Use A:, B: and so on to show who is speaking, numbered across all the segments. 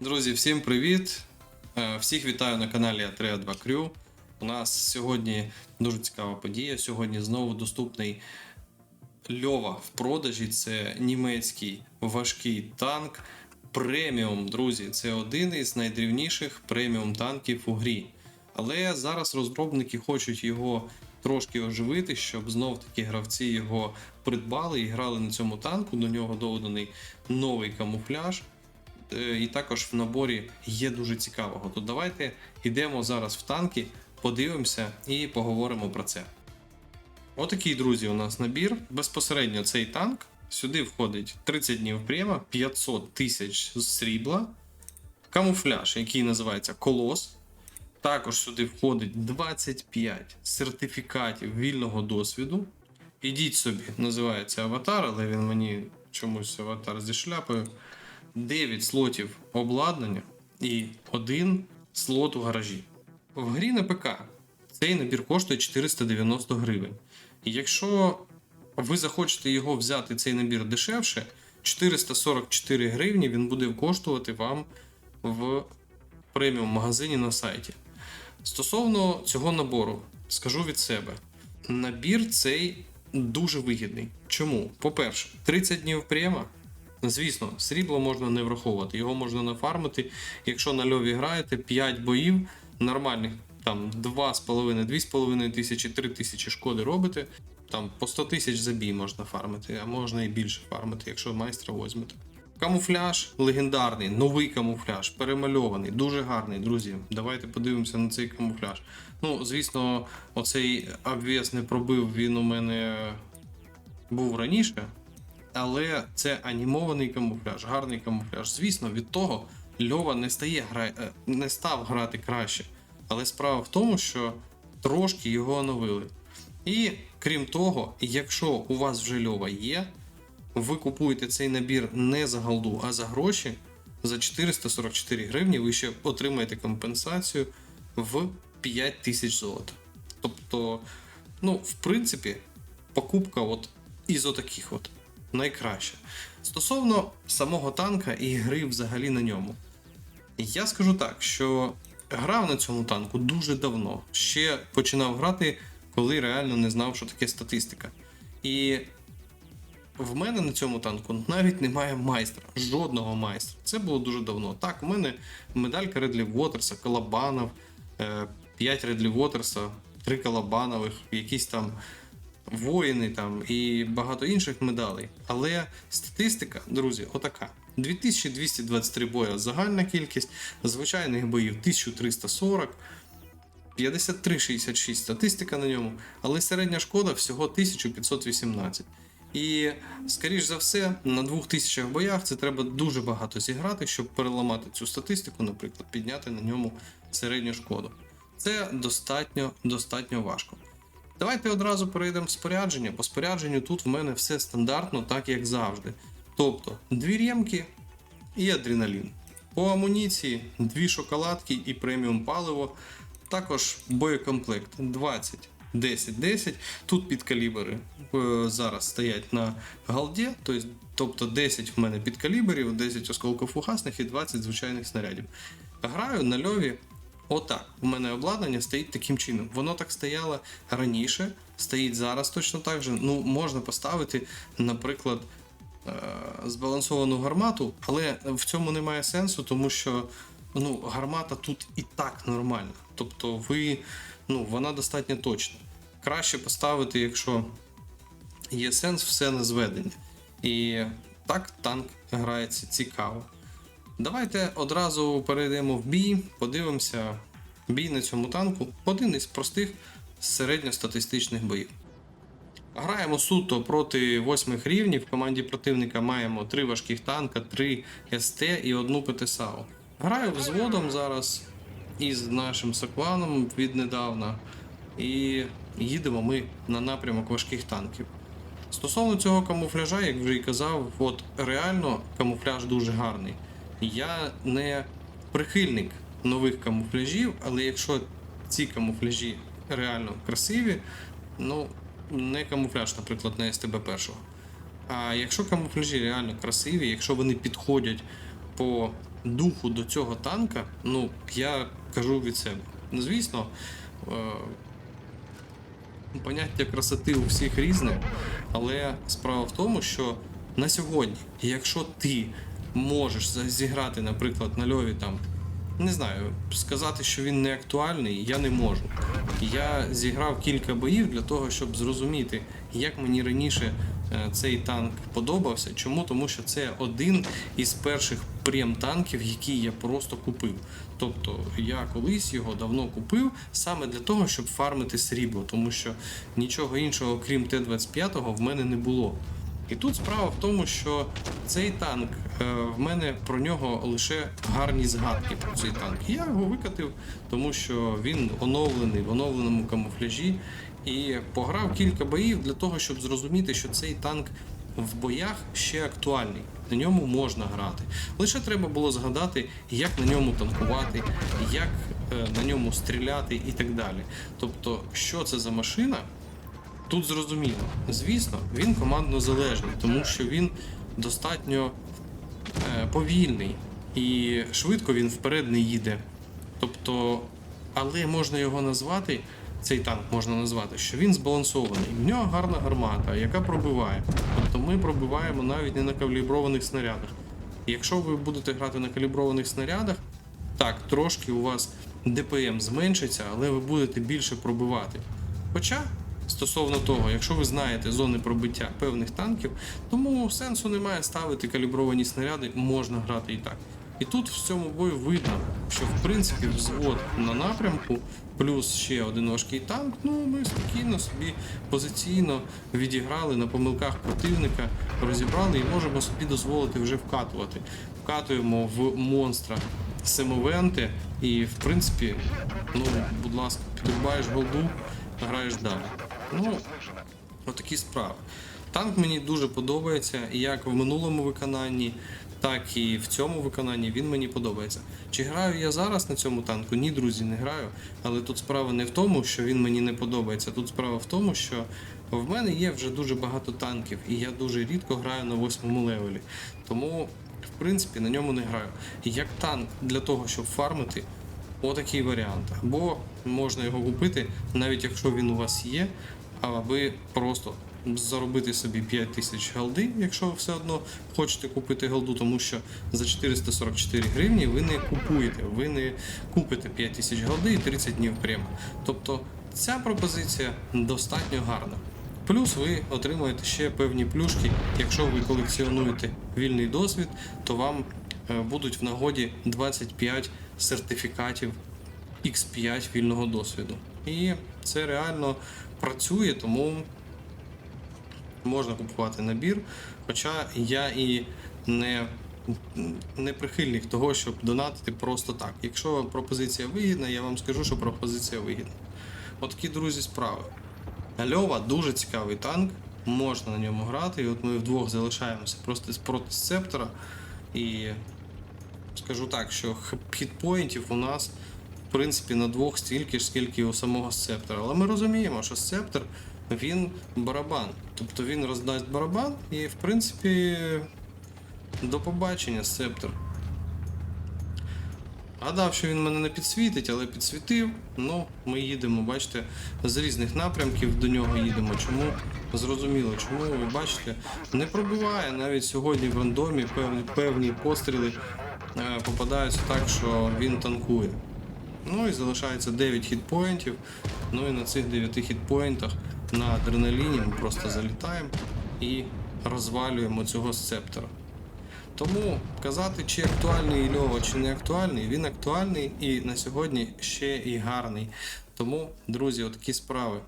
A: Друзі, всім привіт! Е, Всіх вітаю на каналі Атреа 2 Crew. У нас сьогодні дуже цікава подія. Сьогодні знову доступний Льова в продажі. Це німецький важкий танк. Преміум, друзі. Це один із найдрівніших преміум танків у грі. Але зараз розробники хочуть його трошки оживити, щоб знов таки гравці його придбали і грали на цьому танку. До нього доданий новий камуфляж. Е, І також в наборі є дуже цікавого. То давайте йдемо зараз в танки, подивимося і поговоримо про це. Отакий, друзі, у нас набір. Безпосередньо цей танк. Сюди входить 30 днів према, 500 тисяч срібла, камуфляж, який називається Колос. Також сюди входить 25 сертифікатів вільного досвіду. Ідіть собі, називається аватар, але він мені чомусь аватар зі шляпою. 9 слотів обладнання і один слот у гаражі. В грі на ПК цей набір коштує 490 гривень. І якщо ви захочете його взяти цей набір дешевше, 444 гривні він буде коштувати вам в преміум магазині на сайті. Стосовно цього набору, скажу від себе: набір цей дуже вигідний. Чому? По-перше, 30 днів према. Звісно, срібло можна не враховувати, його можна нафармити. Якщо на льові граєте 5 боїв, нормальних там 2,5-2,5 тисячі, 3 тисячі шкоди робите, там по 100 тисяч забій можна фармити, а можна і більше фармити, якщо майстра возьмете. Камуфляж легендарний, новий камуфляж, перемальований, дуже гарний, друзі. Давайте подивимося на цей камуфляж. Ну, звісно, оцей обвес не пробив, він у мене був раніше. Але це анімований камуфляж, гарний камуфляж. Звісно, від того Льова не стає гра... е, не став грати краще. Але справа в тому, що трошки його оновили. І крім того, якщо у вас вже льова є, ви купуєте цей набір не за голду, а за гроші. За 444 гривні ви ще отримаєте компенсацію в 5 тисяч золота. Тобто, ну, в принципі, покупка от із отаких от найкраща. Стосовно самого танка і гри взагалі на ньому. Я скажу так, що грав на цьому танку дуже давно. Ще починав грати, коли реально не знав, що таке статистика. І в мене на цьому танку навіть немає майстра, жодного майстра. Це було дуже давно. Так, у мене медалька Редлі Вотерса, Калабанов, 5 Редлі Вотерса, 3 Калабанових, якісь там воїни там і багато інших медалей. Але статистика, друзі, отака. 2223 боя загальна кількість, звичайних боїв 1340, 53,66 статистика на ньому, але середня шкода всього 1518. І, скоріш за все, на 2000 боях це треба дуже багато зіграти, щоб переламати цю статистику, наприклад, підняти на ньому середню шкоду. Це достатньо, достатньо важко. Давайте одразу перейдемо в спорядження. По спорядженню тут в мене все стандартно, так як завжди. Тобто дві ремки і адреналін. По амуніції дві шоколадки і преміум паливо. Також боєкомплект 20, 10, 10. Тут підкалібри е, зараз стоять на галді, тобто- тобто 10 в мене підкаліберів, 10 осколкофугасних і 20 звичайних снарядів. Граю на льові Отак, у мене обладнання стоїть таким чином. Воно так стояло раніше, стоїть зараз точно так же. Ну, можна поставити, наприклад, е, збалансовану гармату, але в цьому немає сенсу, тому що ну, гармата тут і так нормальна. Тобто ви, ну, вона достатньо точна. Краще поставити, якщо є сенс, все на зведення. І так танк грається цікаво. Давайте одразу перейдемо в бій, подивимося бій на цьому танку. Один із простих середньостатистичних боїв. Граємо суто проти восьмих рівнів. В команді противника маємо три важких танка, три СТ і одну ПТСАУ. Граю взводом зараз із нашим сокланом віднедавна. І їдемо ми на напрямок важких танків. Стосовно цього камуфляжа, як вже і казав, от реально камуфляж дуже гарний. Я не прихильник нових камуфляжів, але якщо ці камуфляжі реально красиві, ну не камуфляж, наприклад, на СТБ першого. А якщо камуфляжі реально красиві, якщо вони підходять по духу до цього танка, ну, я кажу від себе. Ну, звісно, е, поняття красоти у всіх різне, але справа в тому, що на сьогодні, якщо ти можеш зіграти, наприклад, на льові там, не знаю, сказати, що він не актуальний, я не можу. Я зіграв кілька боїв для того, щоб зрозуміти, як мені раніше е, цей танк подобався. Чому? Тому що це один із перших прем-танків, які я просто купив. Тобто я колись його давно купив саме для того, щоб фармити срібло, тому що нічого іншого, крім Т-25, в мене не було. І тут справа в тому, що цей танк е, в мене про нього лише гарні згадки про цей танк. Я його викатив, тому що він оновлений в оновленому камуфляжі. І пограв кілька боїв для того, щоб зрозуміти, що цей танк в боях ще актуальний. На ньому можна грати. Лише треба було згадати, як на ньому танкувати, як е, на ньому стріляти і так далі. Тобто, що це за машина, Тут зрозуміло. Звісно, він командно залежний, тому що він достатньо е, повільний і швидко він вперед не їде. Тобто, але можна його назвати, цей танк можна назвати, що він збалансований. В нього гарна гармата, яка пробиває. Тобто ми пробиваємо навіть не на каліброваних снарядах. Якщо ви будете грати на каліброваних снарядах, так, трошки у вас ДПМ зменшиться, але ви будете більше пробивати. Хоча, стосовно того, якщо ви знаєте зони пробиття певних танків, тому сенсу немає ставити калібровані снаряди, можна грати і так. І тут в цьому бою видно, що в принципі взвод на напрямку, плюс ще один важкий танк, ну ми спокійно собі позиційно відіграли на помилках противника, розібрали і можемо собі дозволити вже вкатувати. Вкатуємо в монстра семовенти, і в принципі, ну, будь ласка, підрубаєш голду, граєш далі. Ну, отакі справи. Танк мені дуже подобається, як в минулому виконанні, так і в цьому виконанні він мені подобається. Чи граю я зараз на цьому танку? Ні, друзі, не граю. Але тут справа не в тому, що він мені не подобається. Тут справа в тому, що в мене є вже дуже багато танків, і я дуже рідко граю на восьмому левелі. Тому, в принципі, на ньому не граю. Як танк для того, щоб фармити, Отакий варіант. Або можна його купити, навіть якщо він у вас є, аби просто заробити собі 5 тисяч голди, якщо ви все одно хочете купити голду, тому що за 444 гривні ви не купуєте, ви не купите 5 тисяч голди і 30 днів прямо. Тобто ця пропозиція достатньо гарна. Плюс ви отримуєте ще певні плюшки. Якщо ви колекціонуєте вільний досвід, то вам е, будуть в нагоді 25 сертифікатів X5 вільного досвіду. І це реально працює, тому можна купувати набір. Хоча я і не, не прихильник того, щоб донатити просто так. Якщо пропозиція вигідна, я вам скажу, що пропозиція вигідна. Отакі, друзі, справи. Льова дуже цікавий танк, можна на ньому грати. І от ми вдвох залишаємося просто проти сцептора. І скажу так, що хітпоінтів у нас в принципі на двох стільки ж, скільки у самого сцептора. Але ми розуміємо, що сцептор він барабан. Тобто він роздасть барабан і в принципі до побачення сцептор. Гадав, що він мене не підсвітить, але підсвітив. Ну, ми їдемо, бачите, з різних напрямків до нього їдемо. Чому? Зрозуміло, чому ви бачите, не пробиває навіть сьогодні в рандомі певні, певні постріли попадаються так, що він танкує. Ну і залишається 9 хітпоінтів. Ну і на цих 9 хітпоінтах на адреналіні ми просто залітаємо і розвалюємо цього сцептора. Тому казати, чи актуальний Льова, чи не актуальний, він актуальний і на сьогодні ще і гарний. Тому, друзі, отакі справи.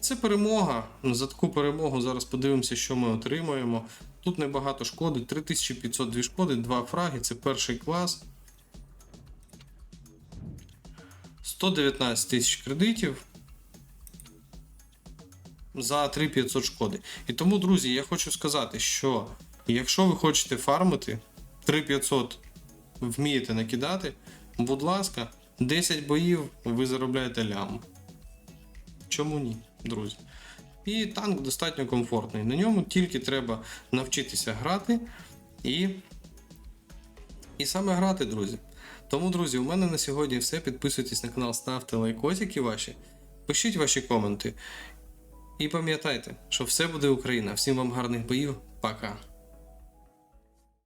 A: Це перемога. За таку перемогу зараз подивимося, що ми отримуємо. Тут небагато шкоди, 3502 шкоди, 2 фраги, це перший клас. 119 тисяч кредитів за 3500 шкоди. І тому, друзі, я хочу сказати, що якщо ви хочете фармити 3500 вмієте накидати, будь ласка, 10 боїв ви заробляєте лям. Чому ні, друзі? І танк достатньо комфортний. На ньому тільки треба навчитися грати і і саме грати, друзі. Тому, друзі, у мене на сьогодні все. Підписуйтесь на канал, ставте лайкосики ваші, пишіть ваші коменти. І пам'ятайте, що все буде Україна. Всім вам гарних боїв. Пока.